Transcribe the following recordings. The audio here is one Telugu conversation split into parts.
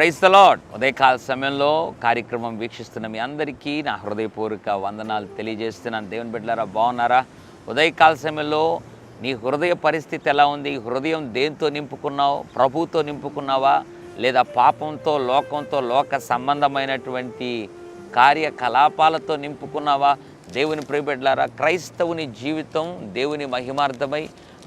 ప్రైజ్ ద లాడ్ ఉదయకాల సమయంలో కార్యక్రమం వీక్షిస్తున్న మీ అందరికీ నా హృదయపూర్వక వందనాలు తెలియజేస్తున్నాను. దేవుని బిడ్డలారా బాగున్నారా? ఉదయకాల సమయంలో నీ హృదయ పరిస్థితి ఎలా ఉంది? హృదయం దేంతో నింపుకున్నావు? ప్రభుతో నింపుకున్నావా? లేదా పాపంతో లోకంతో లోక సంబంధమైనటువంటి కార్యకలాపాలతో నింపుకున్నావా? దేవుని ప్రియబిడ్డలారా క్రైస్తవుని జీవితం దేవుని మహిమార్థమై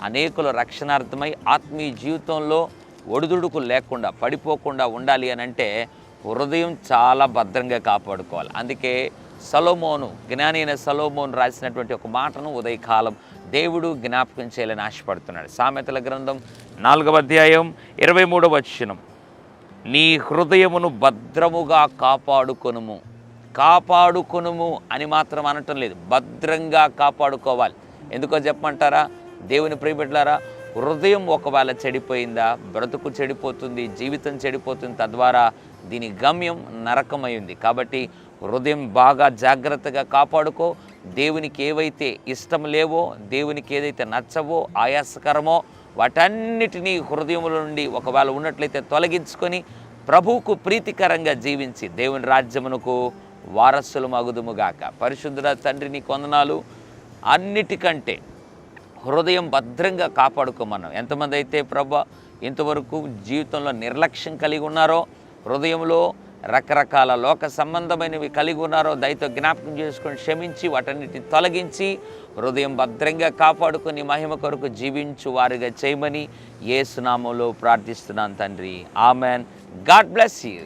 అనేకుల రక్షణార్థమై ఆత్మీయ జీవితంలో ఒడిదుడుకు లేకుండా పడిపోకుండా ఉండాలి అని అంటే హృదయం చాలా భద్రంగా కాపాడుకోవాలి. అందుకే సలోమోను జ్ఞాని అయిన సలోమోను రాసినటువంటి ఒక మాటను ఉదయకాలం దేవుడు జ్ఞాపకం చేయాలని ఆశపడుతున్నాడు. సామెతల గ్రంథం నాలుగవ అధ్యాయం ఇరవై మూడవ వచనం. నీ హృదయమును భద్రముగా కాపాడుకొనుము. కాపాడుకొనుము అని మాత్రం అనటం లేదు. భద్రంగా కాపాడుకోవాలి. ఎందుకో చెప్పమంటారా? దేవుని ప్రియబిడ్డలారా హృదయం ఒకవేళ చెడిపోయిందా బ్రతుకు చెడిపోతుంది జీవితం చెడిపోతుంది తద్వారా దీని గమ్యం నరకమైంది కాబట్టి హృదయం బాగా జాగ్రత్తగా కాపాడుకో. దేవునికి ఏవైతే ఇష్టం లేవో దేవునికి ఏదైతే నచ్చవో ఆయాసకరమో వాటన్నిటినీ హృదయముల నుండి ఒకవేళ ఉన్నట్లయితే తొలగించుకొని ప్రభువుకు ప్రీతికరంగా జీవించి దేవుని రాజ్యమునకు వారసులు మగుదుముగాక పరిశుద్ధుల తండ్రిని కొందనాలు అన్నిటికంటే హృదయం భద్రంగా కాపాడుకోమన్నాం ఎంతమంది అయితే ప్రభ ఇంతవరకు జీవితంలో నిర్లక్ష్యం కలిగి ఉన్నారో హృదయంలో రకరకాల లోక సంబంధమైనవి కలిగి ఉన్నారో దయతో జ్ఞాపకం చేసుకొని క్షమించి వాటన్నిటిని తొలగించి హృదయం భద్రంగా కాపాడుకొని మహిమ కొరకు జీవించు వారిగా చేయమని ఏసునామంలో ప్రార్థిస్తున్నాను తండ్రి. ఆమెన్. God bless you.